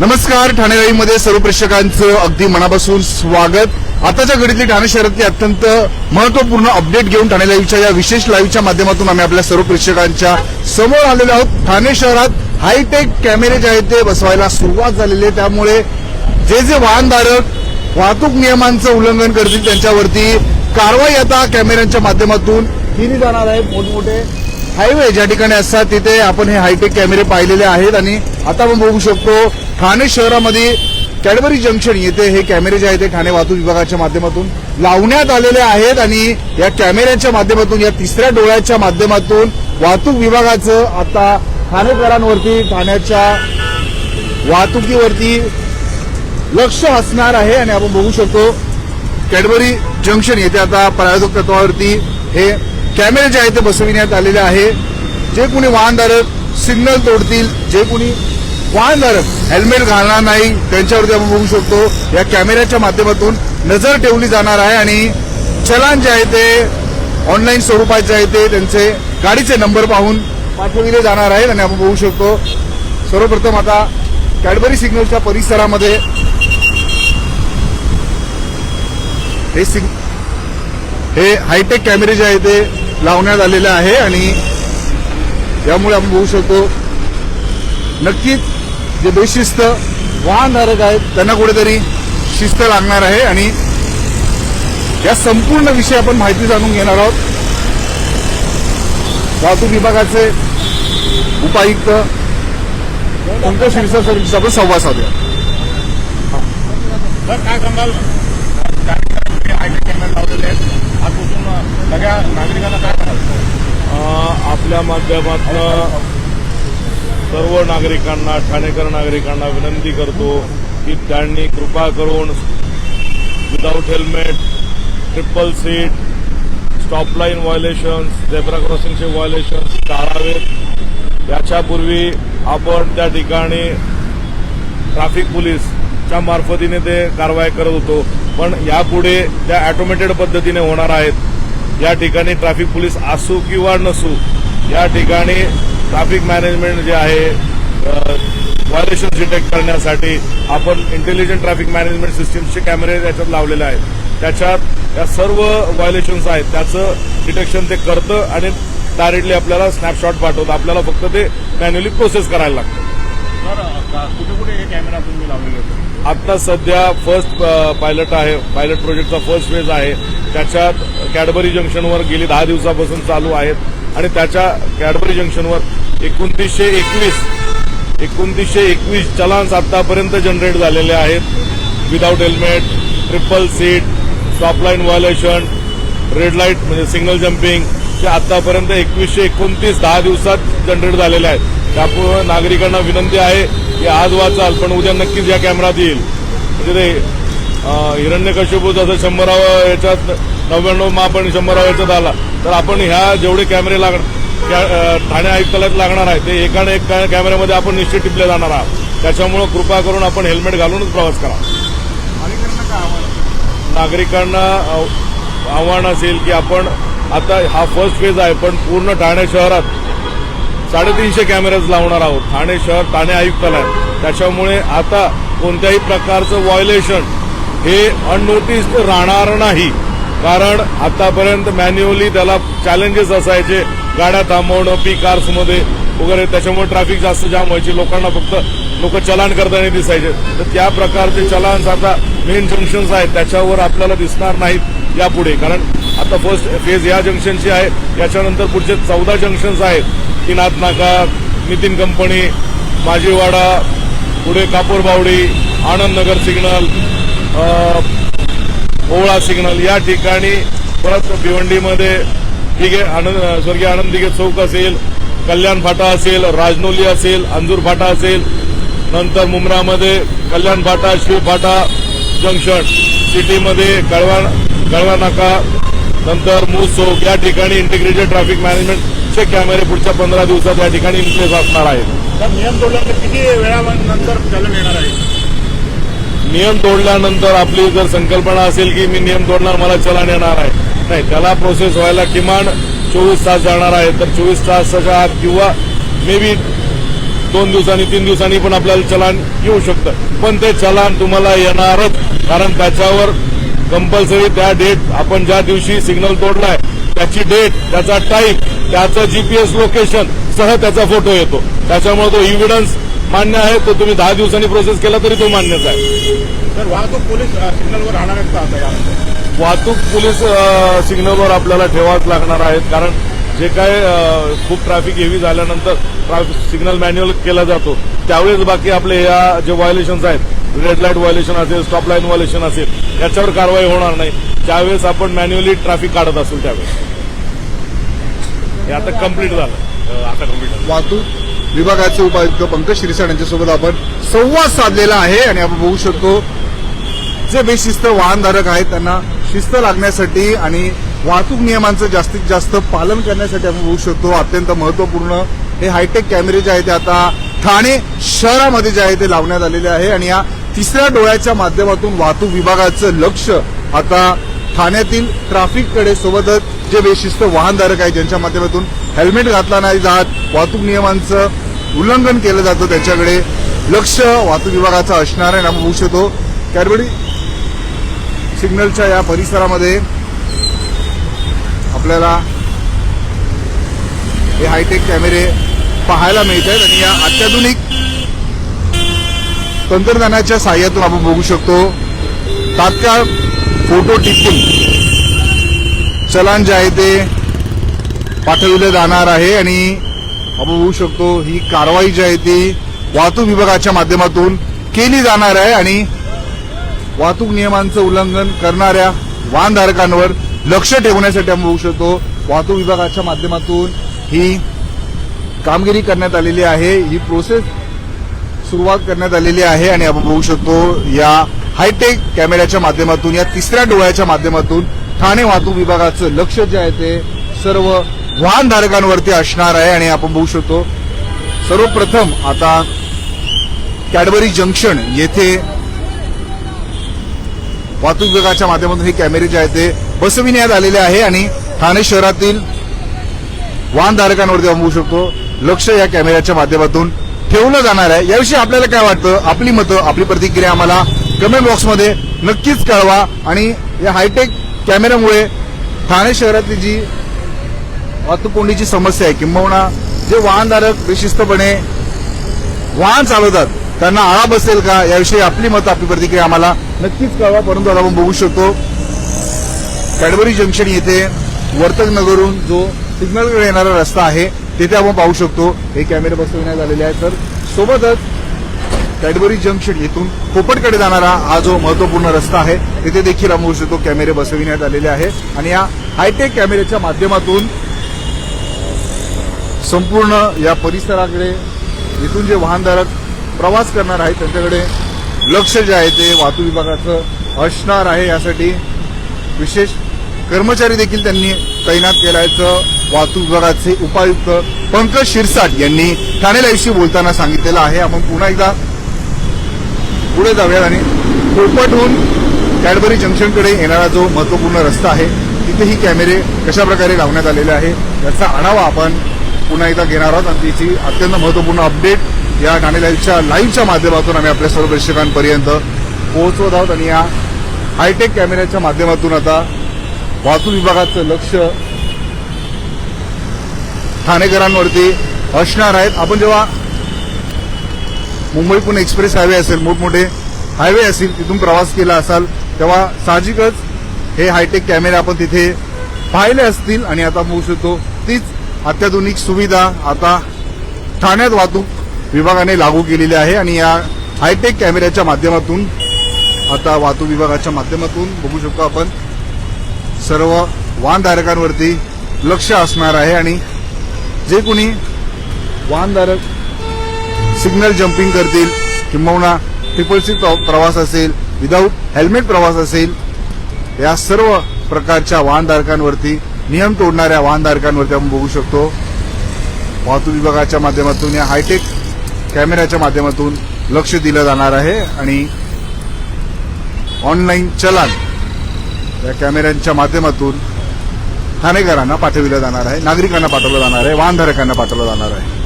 नमस्कार ठाणे मध्ये सर्व प्रेक्षकांचं अगदी मनापासून स्वागत. आताच्या घडीतली ठाणे शहरातली अत्यंत महत्त्वपूर्ण अपडेट घेऊन ठाणे लाईव्हच्या या विशेष लाईव्हच्या माध्यमातून आम्ही आपल्या सर्व प्रेक्षकांच्या समोर आलेलो आहोत. ठाणे शहरात हायटेक कॅमेरे जे आहेत ते बसवायला सुरुवात झालेली आहे. त्यामुळे जे जे वाहनधारक वाहतूक नियमांचं उल्लंघन करतील त्यांच्यावरती कारवाई आता कॅमेऱ्यांच्या माध्यमातून केली जाणार आहे. मोठमोठे हायवे ज्या ठिकाणी असतात तिथे आपण हे हायटेक कॅमेरे पाहिलेले आहेत. आणि आता आपण बघू शकतो ठाणे शहरामध्ये कॅडबरी जंक्शन येथे हे कॅमेरे जे आहेत ते ठाणे वाहतूक विभागाच्या माध्यमातून लावण्यात आलेले आहेत आणि या कॅमेऱ्याच्या माध्यमातून या तिसऱ्या डोळ्याच्या माध्यमातून वाहतूक विभागाचं आता ठाणेकरांवरती ठाण्याच्या वाहतुकीवरती लक्ष असणार आहे आणि आपण बघू शकतो कॅडबरी जंक्शन येथे आता प्रायोजक तत्वावरती हे कॅमेरे जे आहेत ते बसविण्यात आलेले आहे. जे कोणी वाहनधारक सिग्नल तोडतील जे कोणी वाहनधारक हेल्मेट घालणार नाही त्यांच्यावरती आपण बघू शकतो या कॅमेऱ्याच्या माध्यमातून नजर ठेवली जाणार आहे आणि चलान जे आहे ते ऑनलाईन स्वरूपात जे आहे ते त्यांचे गाडीचे नंबर पाहून पाठविले जाणार आहेत आणि आपण बघू शकतो सर्वप्रथम आता कॅडबरी सिग्नलच्या परिसरामध्ये हे सिग हे हायटेक कॅमेरे जे आहे ते लावण्यात आलेले आहे आणि त्यामुळे आपण बघू शकतो नक्कीच जे बेशिस्त वाहनधारक आहेत त्यांना कुठेतरी शिस्त लागणार आहे आणि या संपूर्ण विषय आपण माहिती जाणून घेणार आहोत. वाहतूक विभागाचे उपायुक्त पंकज क्षीरसागर आपण संवाद साधूया. सर काय सांगाल? आयटी कॅमेरे लावलेले आहेत. आजपासून सगळ्या नागरिकांना काय सांगाल? आपल्या माध्यमातून सर्व नागरिकांना ठाणेकर नागरिकांना विनंती करतो की त्यांनी कृपा करून without helmet triple seat stop line violations zebra क्रॉसिंगचे violations टाळावेत. याच्यापूर्वी आपण त्या ठिकाणी ट्रॅफिक पोलीसच्या मार्फतीने ते कारवाई करत होतो. पण यापुढे त्या ॲटोमेटेड पद्धतीने होणार आहेत. या ठिकाणी ट्रॅफिक पोलीस असू किंवा नसू या ठिकाणी ट्रॅफिक मॅनेजमेंट जे आहे व्हायलेशन डिटेक्ट करण्यासाठी आपण इंटेलिजंट ट्रॅफिक मॅनेजमेंट सिस्टीमचे कॅमेरे त्याच्यात लावलेले आहेत. त्याच्यात या सर्व व्हायलेशन्स आहेत त्याचं डिटेक्शन ते करतं आणि डायरेक्टली आपल्याला स्नॅपशॉट पाठवतं. आपल्याला फक्त ते मॅन्युअली प्रोसेस करायला लागतं. कुठे कुठे हे कॅमेरा तुम्ही लावलेले आता सध्या फर्स्ट पायलट आहे. पायलट प्रोजेक्टचा फर्स्ट फेज आहे. त्याच्यात कॅडबरी जंक्शनवर गेली दहा दिवसापासून चालू आहेत. आणि त्याच्या कॅडबरी जंक्शनवर एकोणतीसशे एकवीस एकोणतीसशे एकवीस चलान्स आतापर्यंत जनरेट झालेले आहेत. Without helmet triple seat stop line red light म्हणजे सिग्नल जम्पिंग हे आतापर्यंत एकवीसशे एकोणतीस दहा दिवसात जनरेट झालेले आहेत. त्यामुळे नागरिकांना विनंती आहे की आज वाचाल पण उद्या नक्कीच या कॅमेरात येईल. म्हणजे ते हिरण्यकश्यपू जसं शंभरावं याच्यात नव्याण्णव मा आपण शंभरावं याच्यात आला. तर आपण ह्या जेवढे कॅमेरे लागणार ठाणे आयुक्तालयात लागणार आहे ते एकाने एक कॅ- कॅमेऱ्यामध्ये आपण निश्चित टिपले जाणार आहात. त्याच्यामुळं कृपा करून आपण हेल्मेट घालूनच प्रवास करा. नागरिकांना आव्हान असेल? की आपण आता हा फर्स्ट फेज आहे पण पूर्ण ठाणे शहरात साडेतीनशे कॅमेरेज लावणार आहोत. ठाणे शहर ठाणे आयुक्तालय त्याच्यामुळे आता कोणत्याही प्रकारचं व्हायलेशन हे अननोटिस्ड राहणार नाही. कारण आतापर्यंत मॅन्युअली त्याला चॅलेंजेस असायचे. गाड्या थांबवणं पी कार्समध्ये वगैरे. त्याच्यामुळे ट्रॅफिक जास्त जाम व्हायची. लोकांना फक्त लोक चलान करताना दिसायचे. तर त्या प्रकारचे चलान्स आता मेन जंक्शन्स आहेत. त्याच्यावर आपल्याला दिसणार नाहीत यापुढे. कारण आता फर्स्ट फेज या जंक्शनची आहे. याच्यानंतर पुढचे चौदा जंक्शन्स आहेत. किनाथ नाका नितीन कंपनी माजीवाडा पुढे कापूरबावडी आनंदनगर सिग्नल ओवळा सिग्नल या ठिकाणी. परत भिवंडीमध्ये दिघे आनंद स्वर्गीय आनंद दिघे चौक असेल कल्याण फाटा असेल राजनोली असेल अंजूर फाटा असेल नंतर मुंब्रामध्ये कल्याण फाटा शिव फाटा जंक्शन सिटीमध्ये कळवा कळवा नाका नंतर मूस चौक या ठिकाणी इंटिग्रेटेड ट्रॅफिक मॅनेजमेंटचे कॅमेरे पुढच्या पंधरा दिवसात या ठिकाणी इन्प्लेस असणार आहेत. नियम तोडल्यानंतर किती वेळानंतर चलन येणार आहे? नियम तोडल्यानंतर आपली जर संकल्पना असेल की मी नियम तोडणार मला चलान येणार आहे. नाही त्याला प्रोसेस व्हायला किमान चोवीस तास जाणार आहे. तर चोवीस तासाच्या आत किंवा मे बी दोन दिवसांनी तीन दिवसांनी पण आपल्याला चलान येऊ शकतं. पण ते चलान तुम्हाला येणारच. कारण त्याच्यावर कंपल्सरी त्या डेट आपण ज्या दिवशी सिग्नल तोडलाय त्याची डेट त्याचा टाईप त्याचं जीपीएस लोकेशन सह त्याचा फोटो येतो. त्याच्यामुळे तो इव्हिडन्स मान्य आहे तो तुम्ही दहा दिवसांनी प्रोसेस केला तरी तो मान्यच आहे. तर वाहतूक पोलीस सिग्नलवर राहणार आहेत का आता यानंतर वाहतूक पोलीस अ, सिग्नलवर आपल्याला ठेवाच लागणार आहेत कारण जे काय अ, खूप ट्रॅफिक हेवी झाल्यानंतर ट्रॅफिक सिग्नल मॅन्युअल केला जातो. त्यावेळेस बाकी आपले या जे व्हायोलेशन्स आहेत रेड लाइट व्हायोलेशन असेल स्टॉप लाईन व्हायोलेशन असेल याच्यावर कारवाई होणार नाही. ज्यावेळेस आपण मॅन्युअली ट्रॅफिक काढत असेल त्यावेळेस. हे आता कंप्लीट झालं. अ, आता कंप्लीट झालं. वाहतूक विभागाचे उपायुक्त पंकज शिरसाट यांच्यासोबत आपण संवाद साधलेला आहे आणि आपण बघू शकतो जे बेशिस्त वाहनधारक आहेत त्यांना शिस्त लागण्यासाठी आणि वाहतूक नियमांचं जास्तीत जास्त पालन करण्यासाठी आपण बघू शकतो. अत्यंत महत्त्वपूर्ण हे हायटेक कॅमेरे जे आहेत ते आता ठाणे शहरामध्ये जे आहे ते लावण्यात आलेले आहे आणि या तिसऱ्या डोळ्याच्या माध्यमातून वाहतूक विभागाचं लक्ष आता ठाण्यातील ट्रॅफिककडे सोबतच जे बेशिस्त वाहनधारक आहेत ज्यांच्या माध्यमातून हेल्मेट घातला नाही जात वाहतूक नियमांचं उल्लंघन केलं जातं त्याच्याकडे लक्ष वाहतूक विभागाचं असणार आहे आणि आपण बघू शकतो. त्यावेळी सिग्नलच्या या परिसरामध्ये आपल्याला हे हायटेक कॅमेरे पाहायला मिळत आहेत आणि या अत्याधुनिक तंत्रज्ञानाच्या साह्यातून आपण बघू शकतो. तात्काळ फोटो टिपून चलान जे आहे ते पाठविलं जाणार आहे आणि आपण होऊ शकतो ही कारवाई जी आहे ती वाहतूक विभागाच्या माध्यमातून केली जाणार आहे आणि वाहतूक नियमांचं उल्लंघन करणाऱ्या वाहनधारकांवर लक्ष ठेवण्यासाठी आपण होऊ शकतो वाहतूक विभागाच्या माध्यमातून ही कामगिरी करण्यात आलेली आहे ही प्रोसेस सुरुवात करण्यात आलेली आहे आणि आपण बघू शकतो या हायटेक कॅमेऱ्याच्या माध्यमातून या तिसऱ्या डोळ्याच्या माध्यमातून ठाणे वाहतूक विभागाचं लक्ष जे आहे ते सर्व वाहनधारकांवरती असणार आहे आणि आपण बघू शकतो सर्वप्रथम आता कॅडबरी जंक्शन येथे वाहतूक विभागाच्या माध्यमातून हे कॅमेरे जे आहेत ते बसविण्यात आलेले आहे आणि ठाणे शहरातील वाहनधारकांवरती आपण बघू शकतो लक्ष या कॅमेऱ्याच्या माध्यमातून ठेवलं जाणार आहे. याविषयी आपल्याला काय वाटतं? आपली मतं आपली प्रतिक्रिया आम्हाला कमेंट बॉक्समध्ये नक्कीच कळवा आणि या हायटेक कॅमेऱ्यामुळे ठाणे शहरातली जी वाहतूक कोंडीची समस्या आहे किंबहुना जे वाहनधारक बेशिस्तपणे वाहन चालवतात त्यांना आळा बसेल का? याविषयी आपली मतं आपली प्रतिक्रिया आम्हाला नक्कीच कळवा परंतु आता आपण बघू शकतो कॅडबरी जंक्शन येथे वर्तकनगरहून जो सिग्नलकडे येणारा रस्ता आहे तिथे आपण पाहू शकतो. हे कॅमेरे बसवण्यात आलेले आहेत. तर सोबतच कॅडबरी जंक्शन येथून कोपटकडे जाणारा हा जो महत्त्वपूर्ण रस्ता आहे तिथे देखील आपण शकतो कॅमेरे बसविण्यात आलेले आहे. आणि या हायटेक कॅमेऱ्याच्या माध्यमातून संपूर्ण या परिसराकडे इथून जे वाहनधारक प्रवास करणार आहेत त्यांच्याकडे लक्ष जे आहे ते वाहतूक विभागाचं असणार आहे. यासाठी विशेष कर्मचारी देखील त्यांनी तैनात केल्याचं वाहतूक विभागाचे उपायुक्त पंकज शिरसाट यांनी ठाणे लाईव्हशी बोलताना सांगितलेलं आहे. आपण पुन्हा एकदा पुढे जाऊयात आणि पोपटहून कॅडबरी जंक्शनकडे येणारा जो महत्त्वपूर्ण रस्ता आहे तिथेही कॅमेरे कशा प्रकारे लावण्यात आलेले आहे याचा आढावा आपण पुन्हा एकदा घेणार आहोत. आणि तिची अत्यंत महत्त्वपूर्ण अपडेट या ठाणे लाईव्हच्या लाईव्हच्या माध्यमातून आम्ही आपल्या सर्व प्रेक्षकांपर्यंत पोहोचवत आहोत. आणि या हायटेक कॅमेऱ्याच्या माध्यमातून आता वाहतूक विभागाचं लक्ष ठाणेकरांवरती असणार आहेत आपण जेव्हा मुंबई पुणे एक्सप्रेस हायवे असेल मोठमोठे हायवे असतील तिथून प्रवास केला असाल तेव्हा साहजिकच हे हायटेक कॅमेरे आपण तिथे पाहिले असतील आणि आता बघू शकतो. तीच अत्याधुनिक सुविधा आता ठाण्यात वाहतूक विभागाने लागू केलेली आहे आणि या हायटेक कॅमेऱ्याच्या माध्यमातून आता वाहतूक विभागाच्या माध्यमातून बघू शकतो आपण सर्व वाहनधारकांवरती लक्ष असणार आहे आणि जे कोणी वाहनधारक सिग्नल जम्पिंग करतील किंबहुना ट्रिपल सीट प्रवास असेल विदाऊट हेल्मेट प्रवास असेल या सर्व प्रकारच्या वाहनधारकांवरती नियम तोडणाऱ्या वाहनधारकांवरती आपण बघू शकतो. वाहतूक विभागाच्या माध्यमातून या हायटेक कॅमेऱ्याच्या माध्यमातून लक्ष दिलं जाणार आहे आणि ऑनलाईन चलान या कॅमेऱ्यांच्या माध्यमातून ठाणेकरांना पाठविलं जाणार आहे नागरिकांना पाठवलं जाणार आहे वाहनधारकांना पाठवलं जाणार आहे.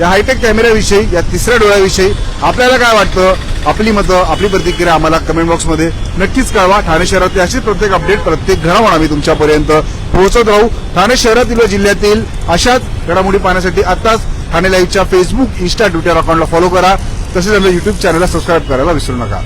या हायटेक कॅमेऱ्याविषयी या तिसऱ्या डोळ्याविषयी आपल्याला काय वाटतं? आपली मतं आपली प्रतिक्रिया आम्हाला कमेंट बॉक्समध्ये नक्कीच कळवा. ठाणे शहरातली अशीच प्रत्येक अपडेट प्रत्येक घडामोड आम्ही तुमच्यापर्यंत पोहोचत राहू. ठाणे शहरातील व जिल्ह्यातील अशाच घडामोडी पाहण्यासाठी आताच ठाणे लाईव्हच्या फेसबुक इन्स्टा ट्विटर अकाउंटला फॉलो करा. तसेच आपल्या युट्यूब चॅनलला सबस्क्राईब करायला विसरू नका.